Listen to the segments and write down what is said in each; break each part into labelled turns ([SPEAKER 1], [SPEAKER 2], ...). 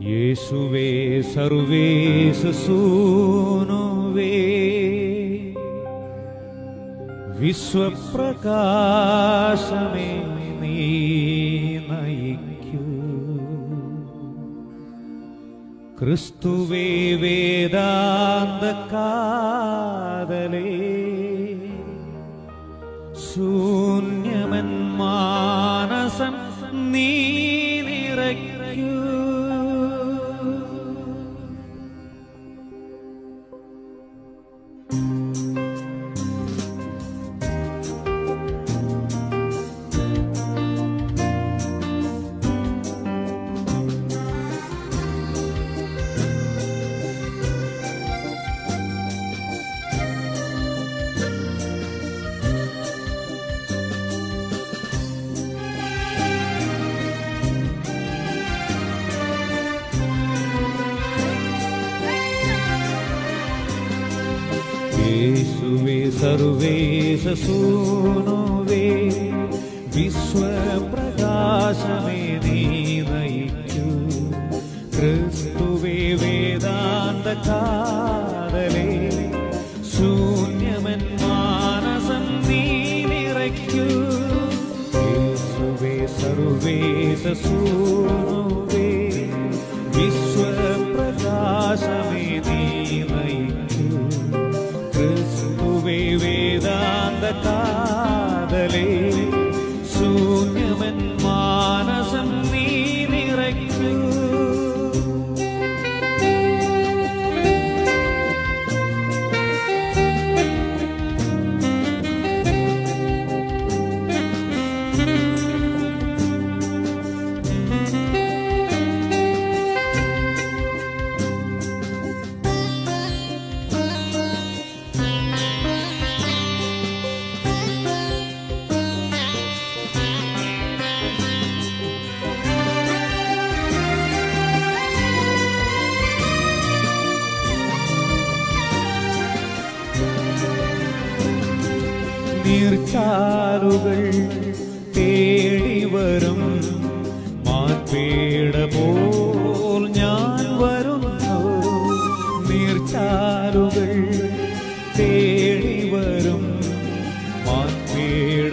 [SPEAKER 1] യേശുവേ സർവേശസൂനുവേ വിശ്വപ്രകാശമേ നീ നയിക്കൂ. ക്രിസ്തുവേ വേദാന്ത കാതലേ ശൂന്യമൻ മാനസം നീ യേശുവേ സർവേശസൂനുവേ വിശ്വപ്രകാശമേ നീ നയിക്കൂ. ക്രിസ്തുവേ വേദാന്ത കാതലേ ശൂന്യമൻ മാനസം നീ നിറയ്ക്കൂ. യേശുവേ സർവേശസൂനുവേ നീർച്ചാലുകൾ തേടി വരും. പോൽ ഞാൻ വരുന്നു. നീർച്ചാലുകൾ തേടി വരും. മാൻപേട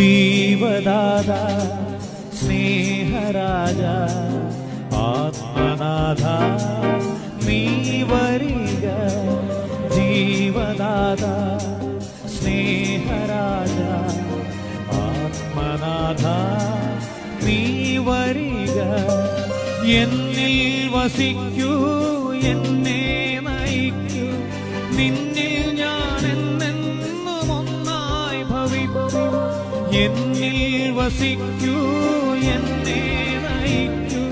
[SPEAKER 1] ജീവദാത സ്നേഹരാജ ആത്മനാഥ നീ വരിക. ജീവദാത സ്നേഹരാജ ആത്മനാഥ നീ വരിക. എന്നിൽ വസിക്കൂ എന്നെ നയിക്കൂ. നിന്നിൽ വസിക്കൂ എന്നെ നയിക്കൂ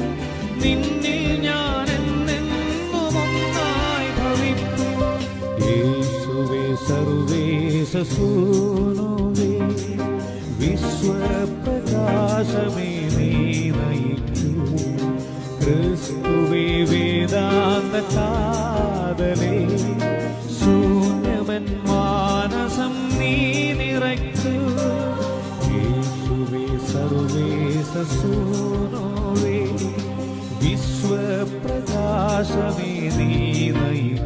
[SPEAKER 1] നിന്നിൽ ഞാൻ എന്നെന്നും ഒന്നായി ഭവിക്കൂ. യേശുവേ സർവേശസൂനുവേ വിശ്വപ്രകാശമേ നീ നയിക്കൂ. ക്രിസ്തുവേ വേദാന്ത ദൈവസൂനോവേ വിശ്വപ്രകാശമേ നീ നയിച്ചു